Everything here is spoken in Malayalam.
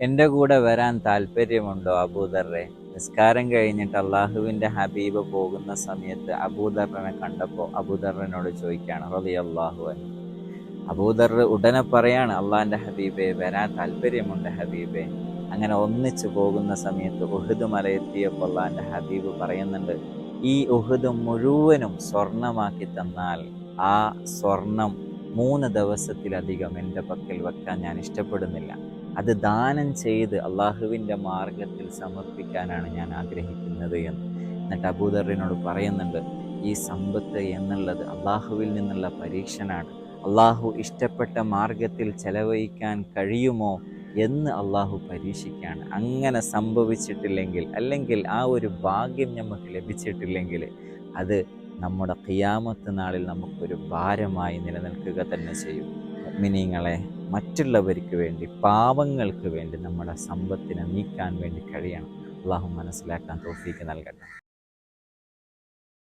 എന്റെ കൂടെ വരാൻ താല്പര്യമുണ്ടോ അബൂദറെ നിസ്കാരം കഴിഞ്ഞിട്ട് അള്ളാഹുവിന്റെ ഹബീബ് പോകുന്ന സമയത്ത് അബൂദറിനെ കണ്ടപ്പോൾ അബൂദറിനോട് ചോദിക്കുകയാണ് റബി അള്ളാഹു അബൂദർ ഉടനെ പറയാണ് അള്ളാഹിന്റെ ഹബീബെ വരാൻ താല്പര്യമുണ്ട് ഹബീബെ. അങ്ങനെ ഒന്നിച്ചു പോകുന്ന സമയത്ത് ഉഹുദ് മലയെത്തിയപ്പോൾ അള്ളാഹിന്റെ ഹബീബ് പറയുന്നുണ്ട് ഈ ഉഹുദ് മുഴുവനും സ്വർണമാക്കി തന്നാൽ ആ സ്വർണം മൂന്ന് ദിവസത്തിലധികം എന്റെ പക്കൽ വെക്കാൻ ഞാൻ ഇഷ്ടപ്പെടുന്നില്ല. അത് ദാനം ചെയ്ത് അള്ളാഹുവിന്റെ മാർഗത്തിൽ സമർപ്പിക്കാനാണ് ഞാൻ ആഗ്രഹിക്കുന്നത് എന്ന്. എന്നിട്ട് അബൂദറിനോട് പറയുന്നുണ്ട് ഈ സമ്പത്ത് എന്നുള്ളത് അള്ളാഹുവിൽ നിന്നുള്ള പരീക്ഷനാണ്. അള്ളാഹു ഇഷ്ടപ്പെട്ട മാർഗത്തിൽ ചെലവഴിക്കാൻ കഴിയുമോ എന്ന് അള്ളാഹു പരീക്ഷിക്കുകയാണ്. അങ്ങനെ സംഭവിച്ചിട്ടില്ലെങ്കിൽ അല്ലെങ്കിൽ ആ ഒരു ഭാഗ്യം നമുക്ക് ലഭിച്ചിട്ടില്ലെങ്കിൽ അത് നമ്മുടെ ഖിയാമത്ത് നാളിൽ നമുക്കൊരു ഭാരമായി നിലനിൽക്കുക തന്നെ ചെയ്യും. മിനിങ്ങളെ മറ്റുള്ളവർക്ക് വേണ്ടി പാവങ്ങൾക്ക് വേണ്ടി നമ്മുടെ സമ്പത്തിനെ നീക്കാൻ വേണ്ടി കഴിയണം. അള്ളാഹു മനസ്സിലാക്കാൻ തോഫീക്ക് നൽകട്ടെ.